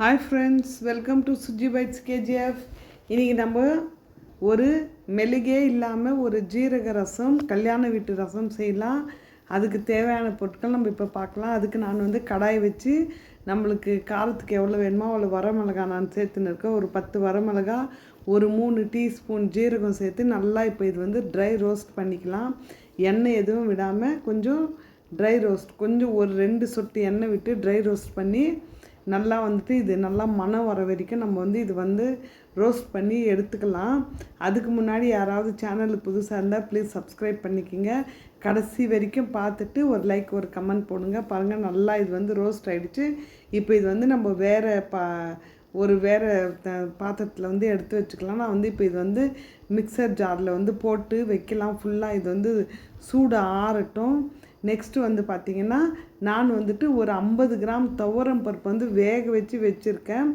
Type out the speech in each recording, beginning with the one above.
Hi friends welcome to Suji bites KGF இன்றைக்கி நம்ம ஒரு மெழுகே இல்லாமல் ஒரு ஜீரக ரசம் கல்யாண வீட்டு ரசம் செய்யலாம். அதுக்கு தேவையான பொருட்கள் நம்ம இப்போ பார்க்கலாம். அதுக்கு நான் வந்து கடாய் வச்சு நம்மளுக்கு காரத்துக்கு எவ்வளோ வேணுமோ அவ்வளோ வரமிளகா நான் சேர்த்துன்னு இருக்கேன். ஒரு பத்து வரமிளகா ஒரு மூணு டீஸ்பூன் ஜீரகம் சேர்த்து நல்லா இப்போ இது வந்து ட்ரை ரோஸ்ட் பண்ணிக்கலாம். எண்ணெய் எதுவும் விடாமல் கொஞ்சம் ட்ரை ரோஸ்ட் கொஞ்சம் ஒரு ரெண்டு சொட்டு எண்ணெய் விட்டு ட்ரை ரோஸ்ட் பண்ணி நல்லா வந்துட்டு இது நல்லா மனம் வர வரைக்கும் நம்ம வந்து இது வந்து ரோஸ்ட் பண்ணி எடுத்துக்கலாம். அதுக்கு முன்னாடி யாராவது சேனல் புதுசாக இருந்தால் ப்ளீஸ் சப்ஸ்கிரைப் பண்ணிக்கிங்க. கடைசி வரைக்கும் பார்த்துட்டு ஒரு லைக் ஒரு கமெண்ட் போடுங்க. பாருங்கள் நல்லா இது வந்து ரோஸ்ட் ஆகிடுச்சு இப்போ இது வந்து நம்ம வேறு பா ஒரு வேறு பாத்திரத்தில் வந்து எடுத்து வச்சுக்கலாம். நான் வந்து இப்போ இது வந்து மிக்சர் ஜாரில் வந்து போட்டு வைக்கலாம். ஃபுல்லாக இது வந்து சூடு ஆறட்டும். நெக்ஸ்ட்டு வந்து பார்த்திங்கன்னா நான் வந்துட்டு ஒரு ஐம்பது கிராம் துவரம் பருப்பு வந்து வேக வச்சு வச்சுருக்கேன்.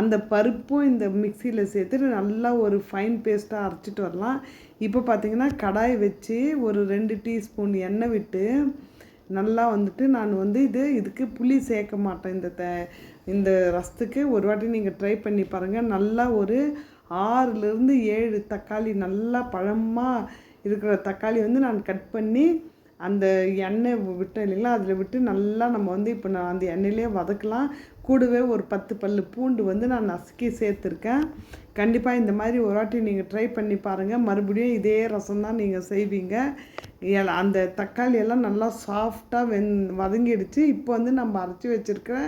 அந்த பருப்பும் இந்த மிக்சியில் சேர்த்துட்டு நல்லா ஒரு ஃபைன் பேஸ்ட்டாக அரைச்சிட்டு வரலாம். இப்போ பார்த்திங்கன்னா கடாய் வச்சு ஒரு ரெண்டு டீஸ்பூன் எண்ணெய் விட்டு நல்லா வந்துட்டு நான் வந்து இது இதுக்கு புளி சேர்க்க மாட்டேன். இந்த த இந்த ரசத்துக்கு ஒரு வாட்டி நீங்கள் ட்ரை பண்ணி பாருங்கள் நல்லா ஒரு ஆறுலேருந்து ஏழு தக்காளி நல்லா பழமாக இருக்கிற தக்காளி வந்து நான் கட் பண்ணி அந்த எண்ணெய் விட்டோம் இல்லைங்களா? அதில் விட்டு நல்லா நம்ம வந்து இப்போ நான் அந்த எண்ணெயிலே வதக்கலாம். கூடவே ஒரு பத்து பல் பூண்டு வந்து நான் நசுக்கி சேர்த்துருக்கேன். கண்டிப்பாக இந்த மாதிரி ஒரு வாட்டி நீங்கள் ட்ரை பண்ணி பாருங்கள் மறுபடியும் இதே ரசம் தான் நீங்கள் செய்வீங்க. அந்த தக்காளி எல்லாம் நல்லா சாஃப்டாக வெந் வதங்கிடுச்சு. இப்போ வந்து நம்ம அரைச்சி வச்சுருக்கிற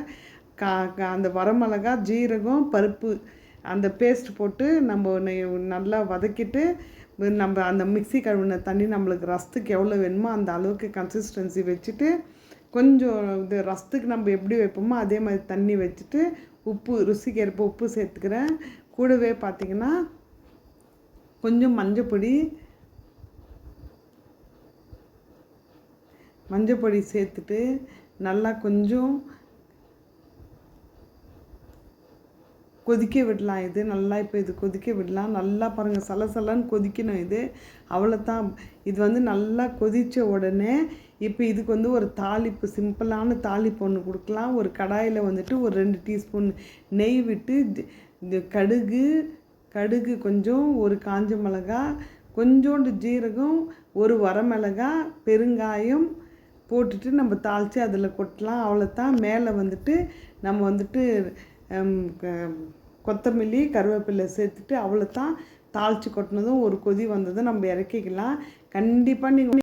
கா அந்த வரமிளகா ஜீரகம் பருப்பு அந்த பேஸ்ட் போட்டு நம்ம நல்லா வதக்கிட்டு நம்ம அந்த மிக்சி கழுவின தண்ணி நம்மளுக்கு ரசத்துக்கு எவ்வளோ வேணுமோ அந்த அளவுக்கு கன்சிஸ்டன்சி வச்சுட்டு கொஞ்சம் இது ரசத்துக்கு நம்ம எப்படி வைப்போமோ அதே மாதிரி தண்ணி வச்சுட்டு உப்பு ருசிக்கு ஏற்ப உப்பு சேர்த்துக்கிறேன் கூடவே பார்த்திங்கன்னா கொஞ்சம் மஞ்சப்பொடி மஞ்சப்பொடி சேர்த்துட்டு நல்லா கொஞ்சம் கொதிக்க விடலாம் இது. நல்லா இப்போ இது கொதிக்க விடலாம். நல்லா பாருங்கள் சலசலன்னு கொதிக்கணும் இது. அவ்வளோதான் இது வந்து நல்லா கொதித்த உடனே இப்போ இதுக்கு வந்து ஒரு தாளிப்பு சிம்பிளான தாளிப்பு ஒன்று கொடுக்கலாம். ஒரு கடாயில் வந்துட்டு ஒரு ரெண்டு டீஸ்பூன் நெய் விட்டு இந்த கடுகு கடுகு கொஞ்சம் ஒரு காஞ்ச மிளகா கொஞ்சோண்டு ஜீரகம் ஒரு வரமிளகா பெருங்காயம் போட்டுட்டு நம்ம தாளித்து அதில் கொட்டலாம். அவ்வளோத்தான் மேலே வந்துட்டு நம்ம வந்துட்டு கொத்தமல்லி கருவேப்பிலை சேர்த்துட்டு அவ்வளோ தான் தாளித்து கொட்டினதும் ஒரு கொதி வந்ததும் நம்ம இறக்கிக்கலாம். கண்டிப்பாக நீங்கள்